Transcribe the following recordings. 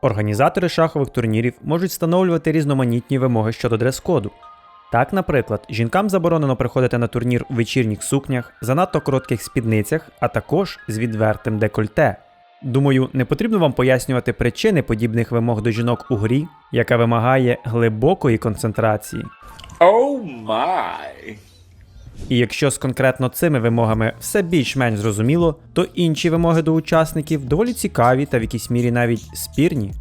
Організатори шахових турнірів можуть встановлювати різноманітні вимоги щодо дрес-коду. Так, наприклад, жінкам заборонено приходити на турнір у вечірніх сукнях, занадто коротких спідницях, а також з відвертим декольте. Думаю, не потрібно вам пояснювати причини подібних вимог до жінок у грі, яка вимагає глибокої концентрації. Oh my. І якщо з конкретно цими вимогами все більш-менш зрозуміло, то інші вимоги до учасників доволі цікаві та в якійсь мірі навіть спірні.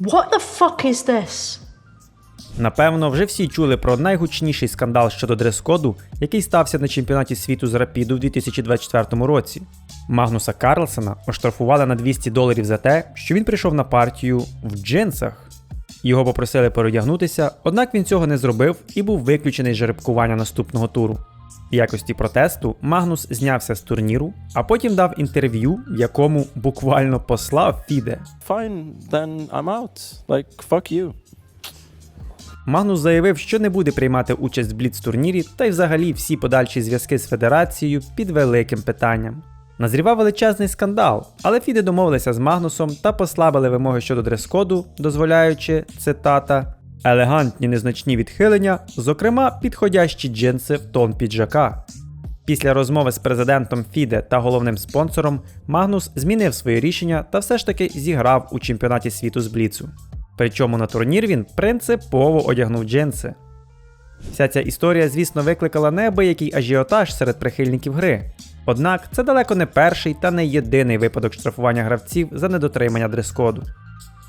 What the fuck is this? Напевно, вже всі чули про найгучніший скандал щодо дрес-коду, який стався на чемпіонаті світу з рапіду в 2024 році. Магнуса Карлсена оштрафували на 200 доларів за те, що він прийшов на партію в джинсах. Його попросили переодягнутися, однак він цього не зробив і був виключений з жеребкування наступного туру. В якості протесту Магнус знявся з турніру, а потім дав інтерв'ю, в якому буквально послав Фіде. Fine, then I'm out. Like, fuck you. Магнус заявив, що не буде приймати участь в бліц-турнірі, та й взагалі всі подальші зв'язки з федерацією під великим питанням. Назрівав величезний скандал, але Фіди домовилися з Магнусом та послабили вимоги щодо дрес-коду, дозволяючи цитата елегантні незначні відхилення, зокрема підходящі джинси в тон піджака. Після розмови з президентом Фіде та головним спонсором Магнус змінив своє рішення та все ж таки зіграв у чемпіонаті світу з Бліцу. Причому на турнір він принципово одягнув джинси. Вся ця історія, звісно, викликала неабиякий ажіотаж серед прихильників гри. Однак це далеко не перший та не єдиний випадок штрафування гравців за недотримання дрес-коду.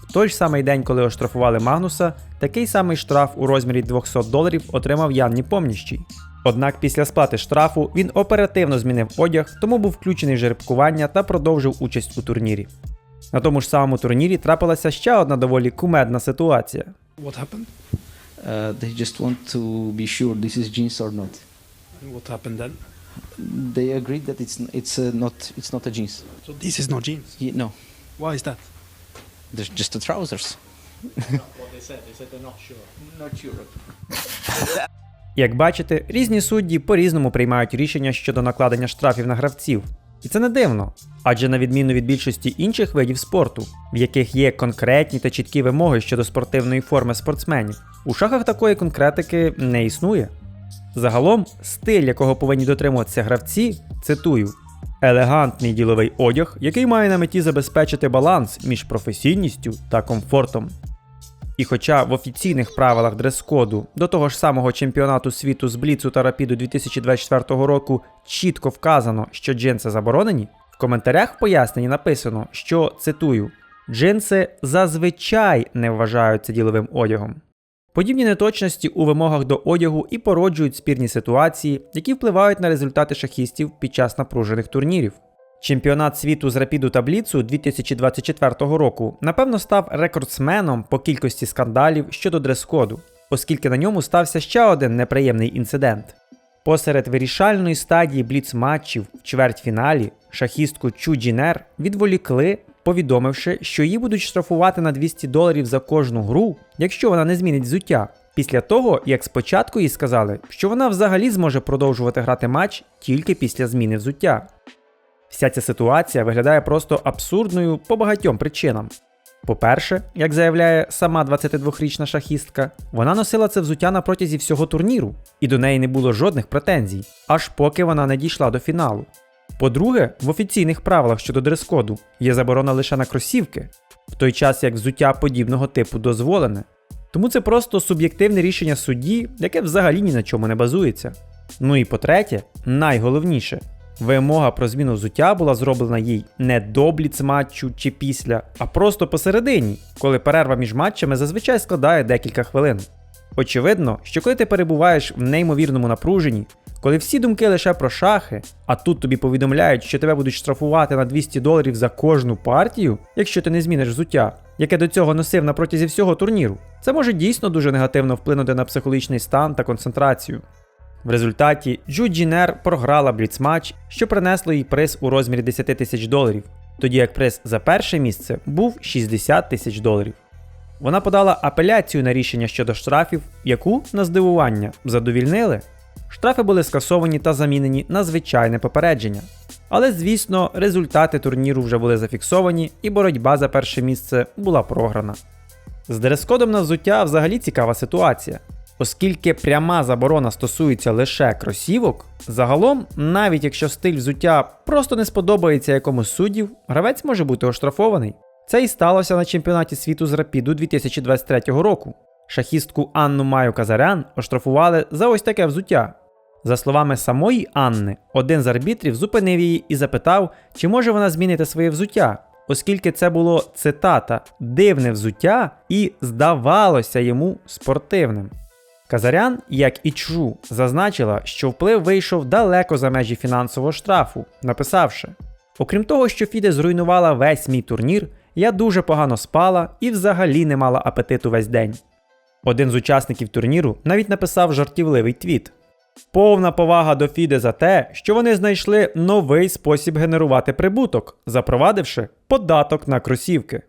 В той ж самий день, коли оштрафували Магнуса, такий самий штраф у розмірі 200 доларів отримав Ян Ніпомніщий. Однак після сплати штрафу він оперативно змінив одяг, тому був включений в жеребкування та продовжив участь у турнірі. На тому ж самому турнірі трапилася ще одна доволі кумедна ситуація. What happened? Uh, they just want to be sure this is jeans or not. And What happened then? They agreed that it's it's uh, not it's not a jeans. So this is not jeans. Ye- no, Why is that? they're just the trousers. What they said. They said they're not sure. Not sure. Як бачите, різні судді по-різному приймають рішення щодо накладення штрафів на гравців. І це не дивно, адже на відміну від більшості інших видів спорту, в яких є конкретні та чіткі вимоги щодо спортивної форми спортсменів, у шахах такої конкретики не існує. Загалом, стиль, якого повинні дотримуватися гравці, цитую: елегантний діловий одяг, який має на меті забезпечити баланс між професійністю та комфортом. І хоча в офіційних правилах дрес-коду до того ж самого чемпіонату світу з Бліцу та Рапіду 2024 року чітко вказано, що джинси заборонені, в коментарях в поясненні написано, що цитую: джинси зазвичай не вважаються діловим одягом. Подібні неточності у вимогах до одягу і породжують спірні ситуації, які впливають на результати шахістів під час напружених турнірів. Чемпіонат світу з рапіду та бліцу 2024 року напевно став рекордсменом по кількості скандалів щодо дрес-коду, оскільки на ньому стався ще один неприємний інцидент. Посеред вирішальної стадії бліц-матчів в чвертьфіналі шахістку Чу Джінер відволікли, повідомивши, що її будуть штрафувати на 200 доларів за кожну гру, якщо вона не змінить взуття. Після того, як спочатку їй сказали, що вона взагалі зможе продовжувати грати матч тільки після зміни взуття. Вся ця ситуація виглядає просто абсурдною по багатьом причинам. По-перше, як заявляє сама 22-річна шахістка, вона носила це взуття на протязі всього турніру, і до неї не було жодних претензій, аж поки вона не дійшла до фіналу. По-друге, в офіційних правилах щодо дрес-коду є заборона лише на кросівки, в той час як взуття подібного типу дозволене. Тому це просто суб'єктивне рішення судді, яке взагалі ні на чому не базується. Ну і по-третє, найголовніше, вимога про зміну взуття була зроблена їй не до бліцматчу чи після, а просто посередині, коли перерва між матчами зазвичай складає декілька хвилин. Очевидно, що коли ти перебуваєш в неймовірному напруженні, коли всі думки лише про шахи, а тут тобі повідомляють, що тебе будуть штрафувати на 200 доларів за кожну партію, якщо ти не зміниш взуття, яке до цього носив на протязі всього турніру, це може дійсно дуже негативно вплинути на психологічний стан та концентрацію. В результаті Джу Джінер програла бліцматч, що принесло їй приз у розмірі 10 тисяч доларів, тоді як приз за перше місце був 60 тисяч доларів. Вона подала апеляцію на рішення щодо штрафів, яку, на здивування, задовільнили. штрафи були скасовані та замінені на звичайне попередження. Але звісно, результати турніру вже були зафіксовані, і боротьба за перше місце була програна. З дрес-кодом на взуття взагалі цікава ситуація. Оскільки пряма заборона стосується лише кросівок, загалом, навіть якщо стиль взуття просто не сподобається якомусь суддів, гравець може бути оштрафований. Це і сталося на чемпіонаті світу з рапіду 2023 року. Шахістку Анну Маю Казарян оштрафували за ось таке взуття. За словами самої Анни, один з арбітрів зупинив її і запитав, чи може вона змінити своє взуття, оскільки це було цитата дивне взуття і здавалося йому спортивним. Казарян, як і Чжу, зазначила, що вплив вийшов далеко за межі фінансового штрафу, написавши: Окрім того, що Фіде зруйнувала весь мій турнір, я дуже погано спала і взагалі не мала апетиту весь день. Один з учасників турніру навіть написав жартівливий твіт. Повна повага до Фіде за те, що вони знайшли новий спосіб генерувати прибуток, запровадивши податок на кросівки.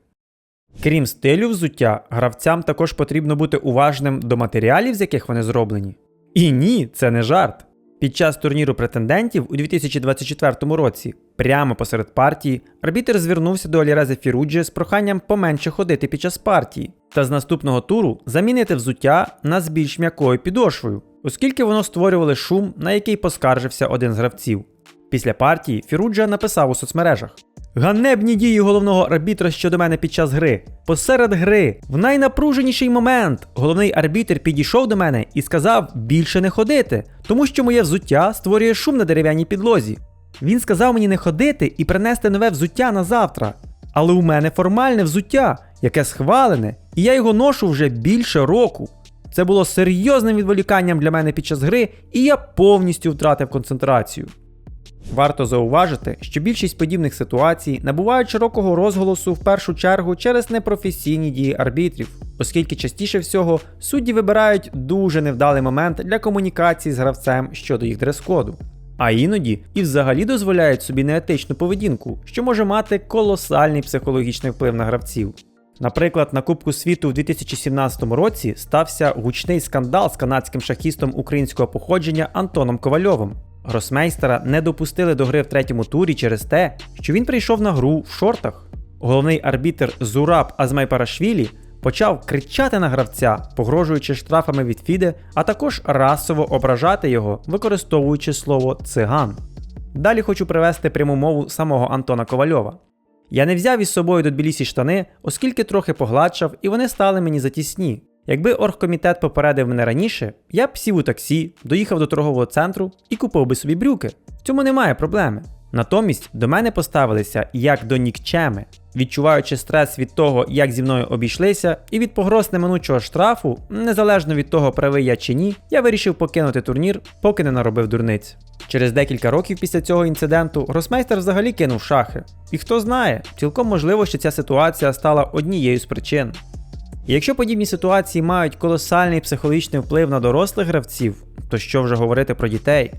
Крім стилю взуття, гравцям також потрібно бути уважним до матеріалів, з яких вони зроблені. І ні, це не жарт. Під час турніру претендентів у 2024 році, прямо посеред партії, арбітер звернувся до Алірези Фіруджі з проханням поменше ходити під час партії, та з наступного туру замінити взуття на з більш м'якою підошвою, оскільки воно створювало шум, на який поскаржився один з гравців. Після партії Фіруджа написав у соцмережах: Ганебні дії головного арбітра щодо мене під час гри. Посеред гри, в найнапруженіший момент, головний арбітр підійшов до мене і сказав більше не ходити, тому що моє взуття створює шум на дерев'яній підлозі. Він сказав мені не ходити і принести нове взуття на завтра. Але у мене формальне взуття, яке схвалене, і я його ношу вже більше року. Це було серйозним відволіканням для мене під час гри, і я повністю втратив концентрацію. Варто зауважити, що більшість подібних ситуацій набувають широкого розголосу в першу чергу через непрофесійні дії арбітрів, оскільки частіше всього судді вибирають дуже невдалий момент для комунікації з гравцем щодо їх дрес-коду. А іноді і взагалі дозволяють собі неетичну поведінку, що може мати колосальний психологічний вплив на гравців. Наприклад, на Кубку світу в 2017 році стався гучний скандал з канадським шахістом українського походження Антоном Ковальовим. Гросмейстера не допустили до гри в третьому турі через те, що він прийшов на гру в шортах. Головний арбітр Зураб Азмайпарашвілі почав кричати на гравця, погрожуючи штрафами від Фіде, а також расово ображати його, використовуючи слово циган. Далі хочу привести пряму мову самого Антона Ковальова. Я не взяв із собою до Тбілісі штани, оскільки трохи погладшав, і вони стали мені затісні. Якби оргкомітет попередив мене раніше, я б сів у таксі, доїхав до торгового центру і купив би собі брюки. В цьому немає проблеми. Натомість до мене поставилися як до нікчеми, відчуваючи стрес від того, як зі мною обійшлися, і від погроз неминучого штрафу, незалежно від того, правий я чи ні, я вирішив покинути турнір, поки не наробив дурниць. Через декілька років після цього інциденту гросмейстер взагалі кинув шахи. І хто знає, цілком можливо, що ця ситуація стала однією з причин. Якщо подібні ситуації мають колосальний психологічний вплив на дорослих гравців, то що вже говорити про дітей?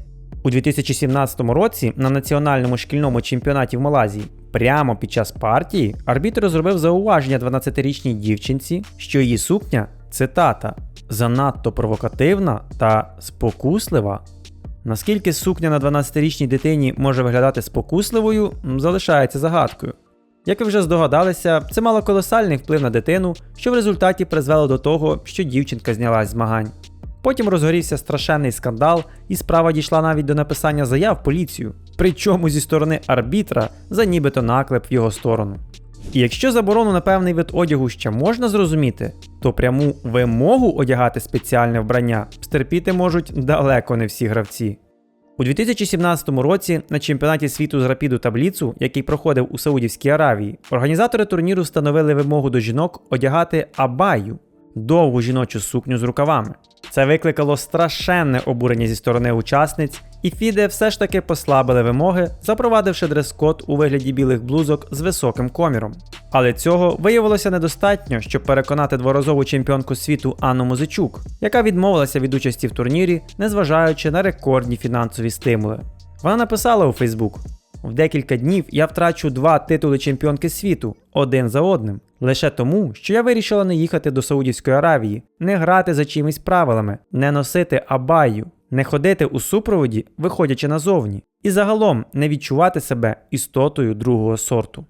У 2017 році на національному шкільному чемпіонаті в Малазії прямо під час партії арбітр зробив зауваження 12-річній дівчинці, що її сукня цитата занадто провокативна та спокуслива. Наскільки сукня на 12-річній дитині може виглядати спокусливою, залишається загадкою. Як ви вже здогадалися, це мало колосальний вплив на дитину, що в результаті призвело до того, що дівчинка знялась змагань. Потім розгорівся страшенний скандал, і справа дійшла навіть до написання заяв поліцію, причому зі сторони арбітра за нібито наклеп в його сторону. І якщо заборону на певний вид одягу ще можна зрозуміти, то пряму вимогу одягати спеціальне вбрання стерпіти можуть далеко не всі гравці. У 2017 році на чемпіонаті світу з рапіду табліцу, який проходив у Саудівській Аравії, організатори турніру встановили вимогу до жінок одягати абаю довгу жіночу сукню з рукавами. Це викликало страшенне обурення зі сторони учасниць, і Фіде все ж таки послабили вимоги, запровадивши дрес-код у вигляді білих блузок з високим коміром. Але цього виявилося недостатньо, щоб переконати дворазову чемпіонку світу Анну Музичук, яка відмовилася від участі в турнірі, незважаючи на рекордні фінансові стимули. Вона написала у Фейсбук: в декілька днів я втрачу два титули чемпіонки світу один за одним, лише тому, що я вирішила не їхати до Саудівської Аравії, не грати за чимись правилами, не носити абаю, не ходити у супроводі, виходячи назовні, і загалом не відчувати себе істотою другого сорту.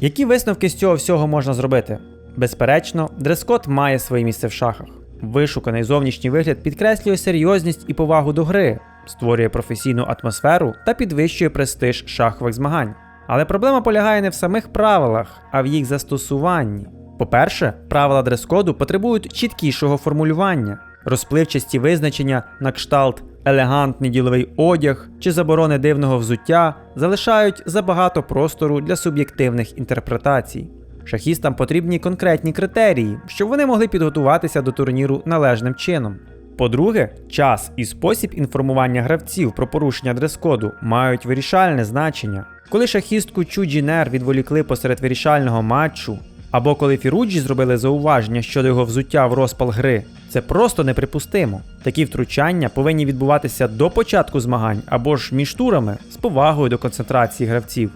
Які висновки з цього всього можна зробити? Безперечно, дрес-код має своє місце в шахах. Вишуканий зовнішній вигляд підкреслює серйозність і повагу до гри, створює професійну атмосферу та підвищує престиж шахових змагань. Але проблема полягає не в самих правилах, а в їх застосуванні. По-перше, правила дрес-коду потребують чіткішого формулювання, розпливчасті визначення на кшталт елегантний діловий одяг чи заборони дивного взуття залишають забагато простору для суб'єктивних інтерпретацій. Шахістам потрібні конкретні критерії, щоб вони могли підготуватися до турніру належним чином. По-друге, час і спосіб інформування гравців про порушення дрес-коду мають вирішальне значення. Коли шахістку Чуджінер відволікли посеред вирішального матчу, або коли Фіруджі зробили зауваження щодо його взуття в розпал гри, це просто неприпустимо. Такі втручання повинні відбуватися до початку змагань або ж між турами з повагою до концентрації гравців.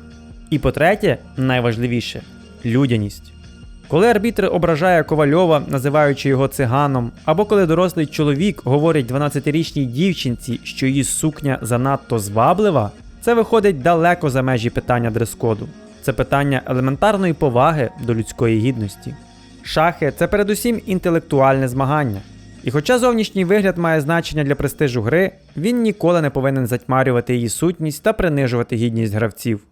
І по-третє, найважливіше людяність. Коли арбітр ображає Ковальова, називаючи його циганом, або коли дорослий чоловік говорить 12-річній дівчинці, що її сукня занадто зваблива, це виходить далеко за межі питання дрес-коду. Це питання елементарної поваги до людської гідності. Шахи це передусім інтелектуальне змагання. І хоча зовнішній вигляд має значення для престижу гри, він ніколи не повинен затьмарювати її сутність та принижувати гідність гравців.